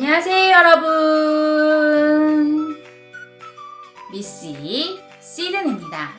안녕하세요, 여러분. 미씨 시든입니다.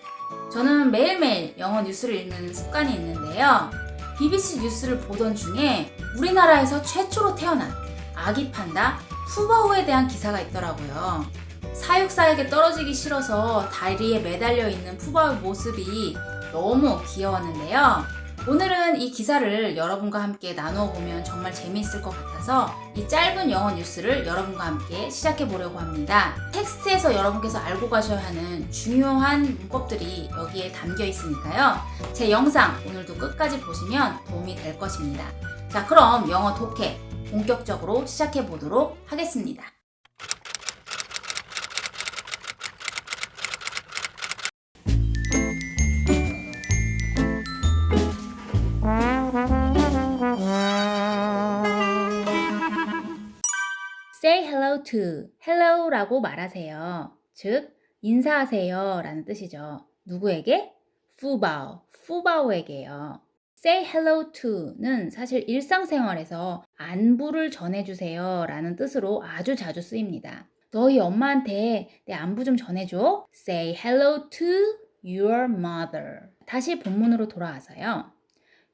저는 매일매일 영어 뉴스를 읽는 습관이 있는데요. BBC 뉴스를 보던 중에 우리나라에서 최초로 태어난 아기 판다 푸바오에 대한 기사가 있더라고요. 사육사에게 떨어지기 싫어서 다리에 매달려 있는 푸바오의 모습이 너무 귀여웠는데요. 오늘은 이 기사를 여러분과 함께 나누어 보면 정말 재미있을 것 같아서 이 짧은 영어 뉴스를 여러분과 함께 시작해 보려고 합니다. 텍스트에서 여러분께서 알고 가셔야 하는 중요한 문법들이 여기에 담겨 있으니까요. 제 영상 오늘도 끝까지 보시면 도움이 될 것입니다. 자, 그럼 영어 독해 본격적으로 시작해 보도록 하겠습니다. Hello to, hello라고 말하세요. 즉, 인사하세요 라는 뜻이죠. 누구에게? 푸바오, 푸바오에게요. Say hello to는 사실 일상생활에서 안부를 전해주세요 라는 뜻으로 아주 자주 쓰입니다. 너희 엄마한테 내 안부 좀 전해줘. Say hello to your mother. 다시 본문으로 돌아와서요.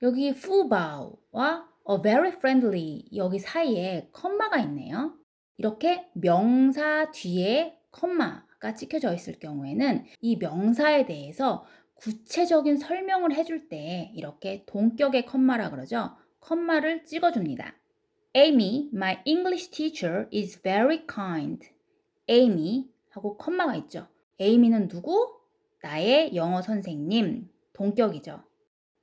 여기 푸바오와 a very friendly 여기 사이에 컴마가 있네요. 이렇게 명사 뒤에 컴마가 찍혀져 있을 경우에는 이 명사에 대해서 구체적인 설명을 해줄 때 이렇게 동격의 컴마라 그러죠. 컴마를 찍어줍니다. Amy, my English teacher is very kind. Amy 하고 컴마가 있죠. Amy는 누구? 나의 영어 선생님. 동격이죠.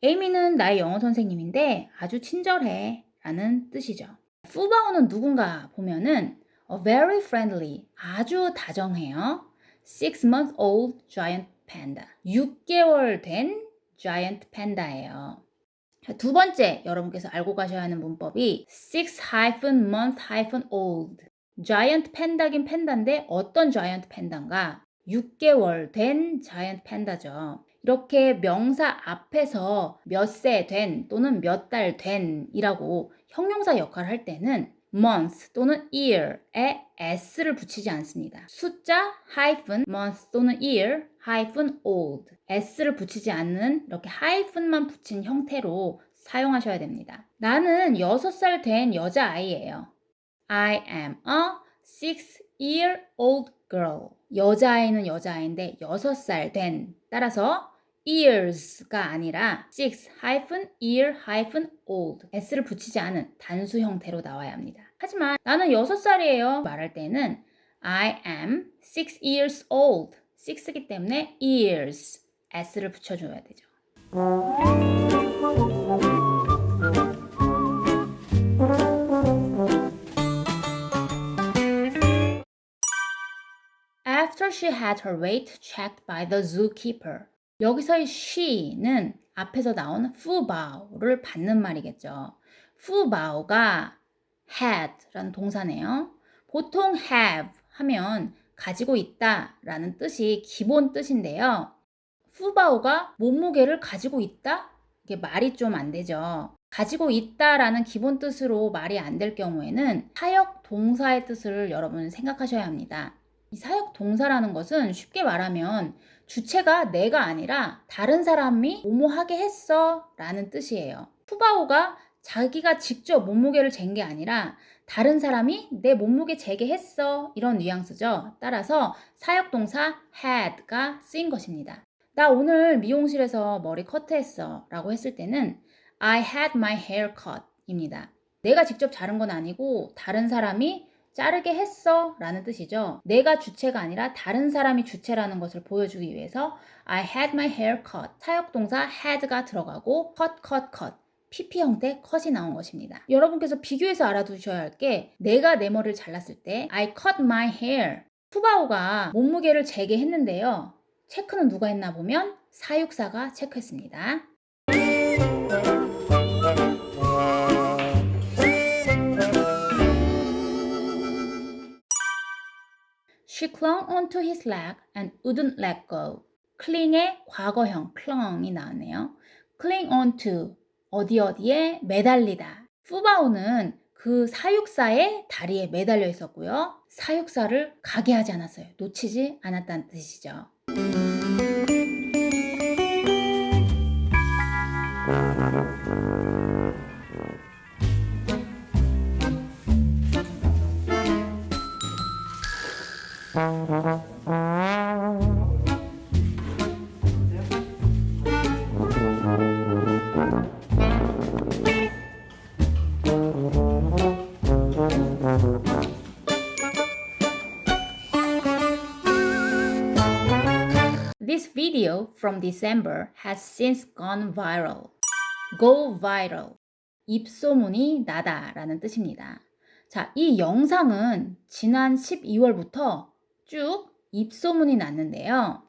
Amy는 나의 영어 선생님인데 아주 친절해. 라는 뜻이죠. 푸바오는 누군가 보면은 very friendly, 아주 다정해요. six month old giant panda. 6개월 된 giant panda예요. 두 번째 여러분께서 알고 가셔야 하는 문법이 six hyphen month hyphen old. giant panda긴 팬다인데 어떤 giant panda인가? 6개월 된 giant panda죠. 이렇게 명사 앞에서 몇 세 된 또는 몇 달 된이라고 형용사 역할을 할 때는 month 또는 year에 s를 붙이지 않습니다. 숫자 hyphen month 또는 year hyphen old s를 붙이지 않는 이렇게 hyphen만 붙인 형태로 사용하셔야 됩니다. 나는 6살 된 여자아이예요. I am a six year old girl. 여자아이는 여자아이인데 6살 된 따라서 years가 아니라 six hyphen year hyphen old s를 붙이지 않은 단수 형태로 나와야 합니다. 하지만 나는 6살이에요 말할 때는 I am six years old 6기 때문에 years s를 붙여줘야 되죠. After she had her weight checked by the zookeeper. 여기서의 she는 앞에서 나온 푸바오를 받는 말이겠죠. 푸바오가 had라는 동사네요. 보통 have 하면 가지고 있다 라는 뜻이 기본 뜻인데요. 푸바오가 몸무게를 가지고 있다? 이게 말이 좀 안 되죠. 가지고 있다 라는 기본 뜻으로 말이 안 될 경우에는 사역 동사의 뜻을 여러분 생각하셔야 합니다. 이 사역 동사라는 것은 쉽게 말하면 주체가 내가 아니라 다른 사람이 뭐뭐하게 했어 라는 뜻이에요. 푸바오가 자기가 직접 몸무게를 잰 게 아니라 다른 사람이 내 몸무게 재게 했어 이런 뉘앙스죠. 따라서 사역동사 had가 쓰인 것입니다. 나 오늘 미용실에서 머리 커트했어 라고 했을 때는 I had my hair cut 입니다. 내가 직접 자른 건 아니고 다른 사람이 자르게 했어 라는 뜻이죠. 내가 주체가 아니라 다른 사람이 주체라는 것을 보여주기 위해서 I had my hair cut 사역동사 had가 들어가고 cut, cut, cut PP 형태 컷이 나온 것입니다. 여러분께서 비교해서 알아두셔야 할 게 내가 내 머리를 잘랐을 때 I cut my hair 푸바오가 몸무게를 재게 했는데요. 체크는 누가 했나 보면 사육사가 체크했습니다. Clung onto his leg and wouldn't let go. cling의 과거형 clung이 나왔네요. cling onto 어디 어디에 매달리다. 푸바오는 그 사육사의 다리에 매달려 있었고요. 사육사를 가게 하지 않았어요. 놓치지 않았다는 뜻이죠. This video from December has since gone viral. Go viral. 입소문이 나다 라는 뜻입니다. 자, 이 영상은 지난 12월부터 쭉 입소문이 났는데요.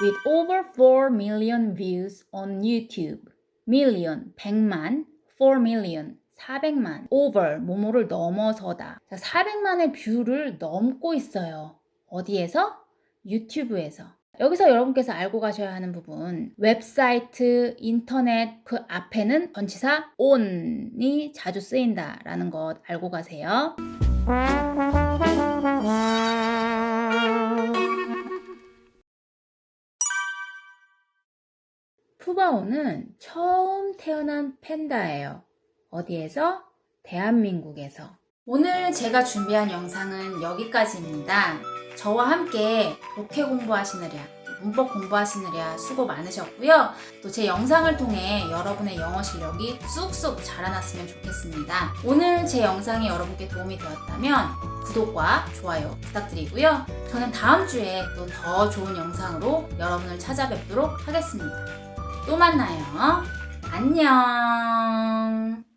With over 4 million views on YouTube. million, 100만, 4 million, 400만, over, 모모를 넘어서다. 자, 400만의 뷰를 넘고 있어요. 어디에서? 유튜브에서. 여기서 여러분께서 알고 가셔야 하는 부분, 웹사이트, 인터넷 그 앞에는 전치사 on이 자주 쓰인다라는 것 알고 가세요. 푸바오는 처음 태어난 팬다예요. 어디에서? 대한민국에서. 오늘 제가 준비한 영상은 여기까지입니다. 저와 함께 독해 공부하시느랴, 문법 공부하시느랴 수고 많으셨고요. 또 제 영상을 통해 여러분의 영어 실력이 쑥쑥 자라났으면 좋겠습니다. 오늘 제 영상이 여러분께 도움이 되었다면 구독과 좋아요 부탁드리고요. 저는 다음 주에 또 더 좋은 영상으로 여러분을 찾아뵙도록 하겠습니다. 또 만나요. 안녕.